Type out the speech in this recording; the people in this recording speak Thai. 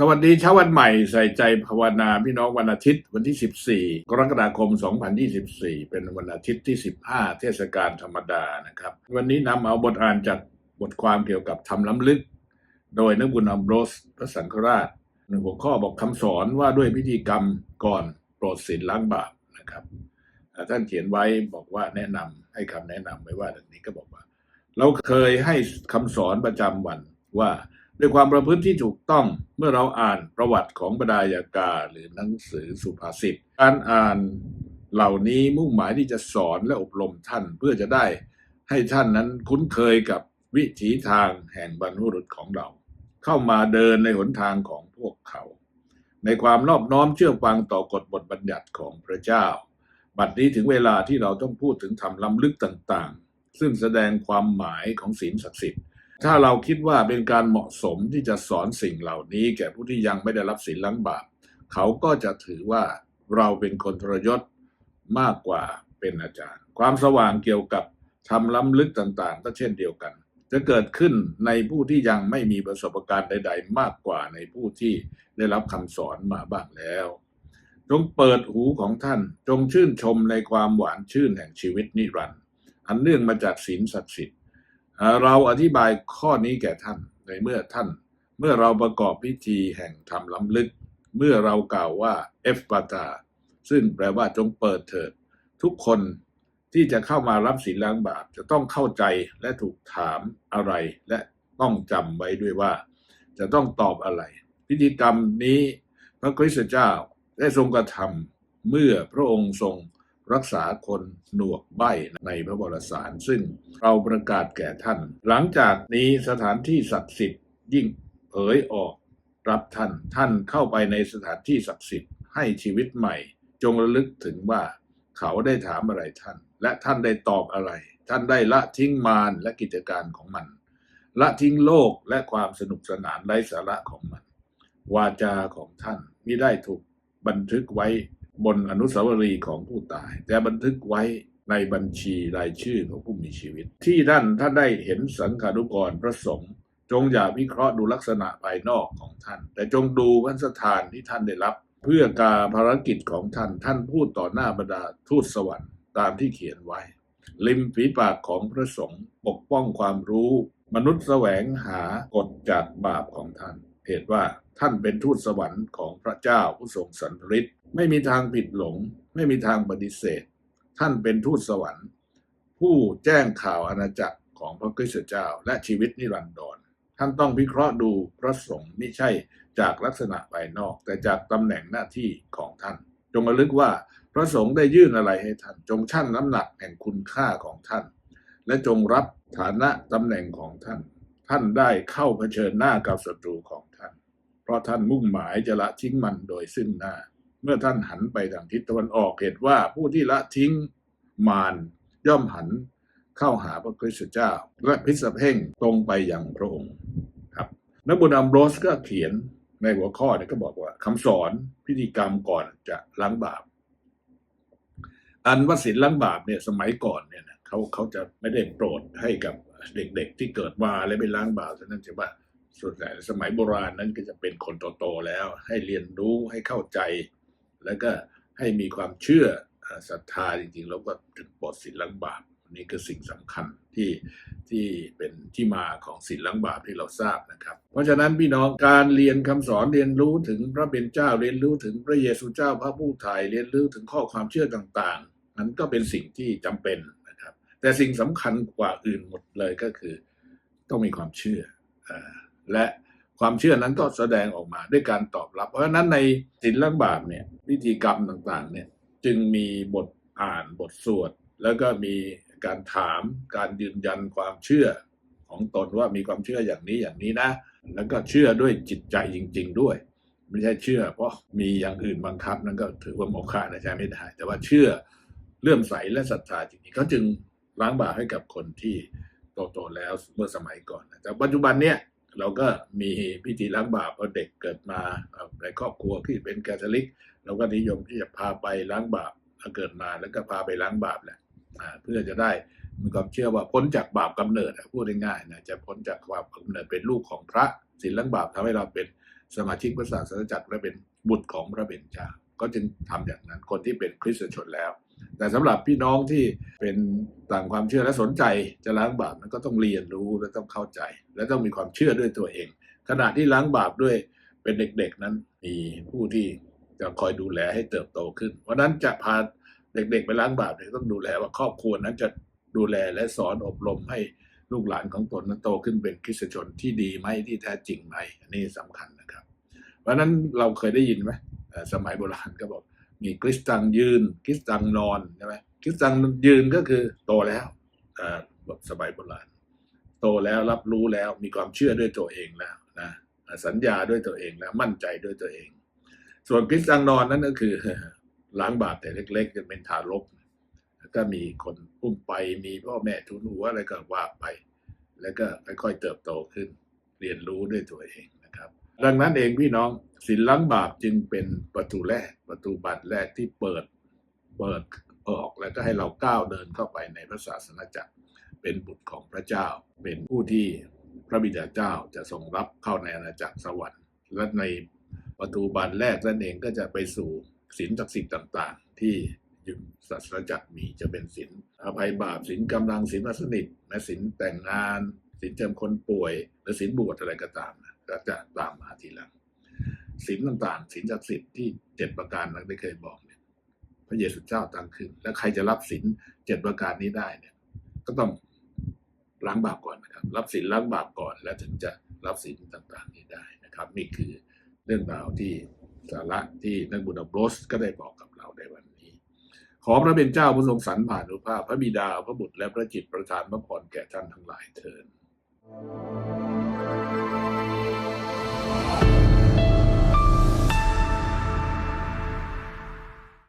สวัสดีเช้าวันใหม่ใส่ใจภาวนาพี่น้องวันอาทิตย์วันที่ 14 กรกฎาคม 2024 เป็นวันอาทิตย์ที่ 15 เทศกาลธรรมดานะครับ วันนี้นำเอาบทอ่านจากบทความเกี่ยวกับธรรมล้ำลึก โดยนักบุญอัมโบรสพระสังฆราชหนึ่งหัวข้อบอกคำสอนว่าด้วยพิธีกรรมก่อนโปรดศีลล้างบาปนะครับท่านเขียนไว้บอกว่าแนะนำให้คำแนะนำไว้ว่าดังนี้ก็บอกว่า เราเคยให้คำสอนประจำวันว่า ด้วยความประพฤติที่ถูกต้องเมื่อเราอ่านประวัติของบรรดายากาหรือหนังสือสุภาษิตการอ่านเหล่านี้มุ่งหมายที่จะสอนและอบรมท่านเพื่อจะได้ให้ท่านนั้นคุ้นเคยกับวิถีทางแห่งบรรพบุรุษของเรา เข้ามาเดินในหนทางของพวกเขา ในความนอบน้อมเชื่อฟังต่อกฎบทบัญญัติของพระเจ้า บัดนี้ถึงเวลาที่เราต้องพูดถึงธรรมล้ำลึกต่างๆ ซึ่งแสดงความหมายของศีลศักดิ์สิทธิ์ ถ้าเราคิดว่าเป็นการเหมาะสมที่จะสอนสิ่งเหล่านี้ แก่ผู้ที่ยังไม่ได้รับศีลล้างบาปเขาก็จะถือว่าเราเป็นคนทรยศมากกว่าเป็นอาจารย์ ความสว่างเกี่ยวกับทำล้ำลึกต่างๆ ก็เช่นเดียวกัน จะเกิดขึ้นในผู้ที่ยังไม่มีประสบการณ์ใด ๆ มากกว่าในผู้ที่ได้รับคำสอนมาบ้างแล้ว จงเปิดหูของท่าน จงชื่นชมในความหวานชื่นแห่งชีวิตนิรันดร์อันเนื่องมาจากศีลศักดิ์สิทธิ์ เราอธิบายข้อนี้แก่ท่านในเมื่อท่าน เมื่อเราประกอบพิธีแห่งธรรมล้ำลึก เมื่อเรากล่าวว่าเอฟปาตาซึ่งแปลว่าจงเปิดเถิด ทุกคนที่จะเข้ามารับศีลล้างบาปจะต้องเข้าใจและถูกถามอะไร และต้องจำไว้ด้วยว่า จะต้องตอบอะไร พิธีกรรมนี้พระคริสตเจ้าได้ทรงกระทำเมื่อพระองค์ทรง รักษาคนหนวกใบในพระบรสาร ซึ่งเราประกาศแก่ท่าน หลังจากนี้สถานที่ศักดิ์สิทธิ์ยิ่งเผยออกรับท่านท่านเข้าไปในสถานที่ศักดิ์สิทธิ์ให้ชีวิตใหม่ จงระลึกถึงว่าเขาได้ถามอะไรท่าน และท่านได้ตอบอะไร ท่านได้ละทิ้งมารและกิจการของมัน ละทิ้งโลกและความสนุกสนานไร้สาระของมัน วาจาของท่านมิได้ถูกบันทึกไว้ บนอนุสาวรีย์ของผู้ตาย แต่บันทึกไว้ในบัญชีรายชื่อของผู้มีชีวิต ที่ท่านท่านได้เห็นสังขานุกรพระสงฆ์จงอย่าวิเคราะห์ดูลักษณะภายนอกของท่าน แต่จงดูพันสถานที่ท่านได้รับ เพื่อการภารกิจของท่าน ท่านพูดต่อหน้าบรรดาทูตสวรรค์ตามที่เขียนไว้ริมฝีปากของพระสงฆ์ปกป้องความรู้ มนุษย์แสวงหากฎจากบาปของท่าน เหตุว่าท่านเป็นทูตสวรรค์ของพระเจ้าผู้ทรงสันริตไม่มีทางผิดหลง ไม่มีทางปฏิเสธ ท่านเป็นทูตสวรรค์ ผู้แจ้งข่าวอาณาจักรของพระคริสตเจ้า และชีวิตนิรันดรท่านต้องวิเคราะห์ดูพระสงฆ์ไม่ใช่จากลักษณะภายนอก แต่จากตำแหน่งหน้าที่ของท่าน จงระลึกว่าพระสงฆ์ได้ยื่นอะไรให้ท่าน จงชั่งน้ำหนักแห่งคุณค่าของท่าน และจงรับฐานะตำแหน่งของท่าน ท่านได้เข้าเผชิญหน้ากับศัตรูของท่าน เพราะท่านมุ่งหมายจะละทิ้งมันโดยซึ่งหน้า เมื่อท่านหันไปทางทิศตะวันออกเหตุว่าผู้ที่ละทิ้งมารย่อมหันเข้าหาพระคริสต์เจ้า และพิสเพ่งตรงไปยังพระองค์ครับนักบุญอัมโบรสก็เขียนในหัวข้อเนี่ยก็บอกว่าคำสอนพิธีกรรมก่อนจะล้างบาป อันว่าศีลล้างบาปเนี่ยสมัยก่อนเนี่ยนะเขาเขาจะไม่ได้โปรดให้กับ เด็กๆที่เกิดมาแล้วไปล้างบาปนั้นจะว่าส่วนใหญ่สมัยโบราณนั้นก็จะเป็นคนโตๆแล้ว ให้เรียนรู้ให้เข้าใจ แล้วก็ให้มีความเชื่อศรัทธาจริงๆ แล้วก็ถึงปลดศีลล้างบาปนี่คือสิ่งสำคัญที่ที่เป็นที่มาของศีลล้างบาปที่เราทราบนะครับ เพราะฉะนั้นพี่น้องการเรียนคำสอนเรียนรู้ถึงพระเป็นเจ้าเรียนรู้ถึงพระเยซูเจ้าพระผู้ไถ่เรียนรู้ถึงข้อความเชื่อต่างๆ นั้นก็เป็นสิ่งที่จำเป็น แต่สิ่งสำคัญกว่าอื่นหมดเลยก็คือ ต้องมีความเชื่ออและความเชื่อนั้นก็แสดงออกมาด้วยการตอบรับ เพราะฉะนั้นในศีลล้างบาปเนี่ยพิธีกรรมต่างๆเนี่ยจึงมีบทอ่านบทสวด แล้วก็มีการถามการยืนยันความเชื่อของตนว่ามีความเชื่ออย่างนี้อย่างนี้นะ แล้วก็เชื่อด้วยจิตใจจริง ๆ ด้วย ไม่ใช่เชื่อ เพราะมีอย่างอื่นบังคับนั่นก็ถือว่าโมฆะนะใช่ไม่ได้ แต่ว่าเชื่อเลื่อมใสและศรัทธาจริงๆเขาจึง ล้างบาปให้กับคนที่โตๆแล้วเมื่อสมัยก่อนนะแต่ปัจจุบันเนี่ยเราก็มีพิธีล้างบาปพอเด็กเกิดมาในครอบครัวที่เป็นแคทอลิก เราก็นิยมที่จะพาไปล้างบาปถ้าเกิดมาแล้วก็พาไปล้างบาปแหละเพื่อจะได้มีความเชื่อว่าพ้นจากบาปกำเนิดพูดง่ายๆนะจะพ้นจากความกำเนิดเป็นลูกของพระศีลล้างบาปทำให้เราเป็นสมาชิกพระศาสนาจักรและเป็นบุตรของพระเบญจาก็จึงทำอย่างนั้นคนที่เป็นคริสตชนแล้ว แต่สำหรับพี่น้องที่เป็นต่างความเชื่อและสนใจจะล้างบาปนั้นก็ต้องเรียนรู้และต้องเข้าใจ และต้องมีความเชื่อด้วยตัวเอง ขณะที่ล้างบาปด้วยเป็นเด็กๆนั้นมีผู้ที่จะคอยดูแลให้เติบโตขึ้นเพราะนั้นจะพาเด็กๆไปล้างบาปเนี่ยต้องดูแลว่าครอบครัวนั้นจะดูแลและสอนอบรมให้ลูกหลานของตนนั้นโตขึ้นเป็นคริสตชนที่ดีไหมที่แท้จริงไหมอันนี้สำคัญนะครับ เพราะนั้นเราเคยได้ยินไหมสมัยโบราณก็บอก มีคริสตังยืนคริสตังนอนใช่ไหมคริสตังยืนก็คือโตแล้วอ่าแบบสมัยโบราณโตแล้วรับรู้แล้วมีความเชื่อด้วยตัวเองแล้วนะสัญญาด้วยตัวเองแล้วมั่นใจด้วยตัวเอง ส่วนคริสตังนอนนั่นก็คือล้างบาปแต่เล็กๆจนเป็นทารกแล้วก็มีคนอุ้มไปมีพ่อแม่ทุนหัวอะไรก็ว่าไป แล้วก็ค่อยๆเติบโตขึ้น เรียนรู้ด้วยตัวเอง ดังนั้นเองพี่น้องศีลล้างบาปจึงเป็นประตูแรก ประตูบานแรกที่เปิดเปิดออกแล้วก็ให้เราก้าวเดินเข้าไปในพระศาสนาจักร เป็นบุตรของพระเจ้า เป็นผู้ที่พระบิดาเจ้าจะทรงรับเข้าในอาณาจักรสวรรค์และในประตูบานแรกนั่นเองก็จะไปสู่ศีลศักดิ์สิทธิ์ต่าง ๆ ที่ยึดศาสนาจักรมีจะเป็นศีลอภัยบาปศีลกำลังศีลมัสนิทแม้ศีลแต่งงานศีลเจิมคนป่วย หรือศีลบวชอะไรก็ตามนะ จะตามมาทีหลังศีลต่างๆศีลศักดิ์สิทธิ์ที่เจ็ดประการนั้นได้เคยบอกเนี่ย พระเยซูเจ้าตั้งขึ้น แล้วใครจะรับศีลเจ็ดประการนี้ได้เนี่ย ก็ต้องล้างบาปก่อนนะครับ รับศีลล้างบาปก่อน แล้วถึงจะรับศีลต่างๆนี้ได้นะครับ นี่คือเรื่องราวที่สาระที่นักบุญอบรสก็ได้บอกกับเราในวันนี้ ขอพระเป็นเจ้าผู้ทรงสรรผ่านุภาพ พระบิดาพระบุตรและพระจิตประทานพระพรแก่ท่านทั้งหลายเถิด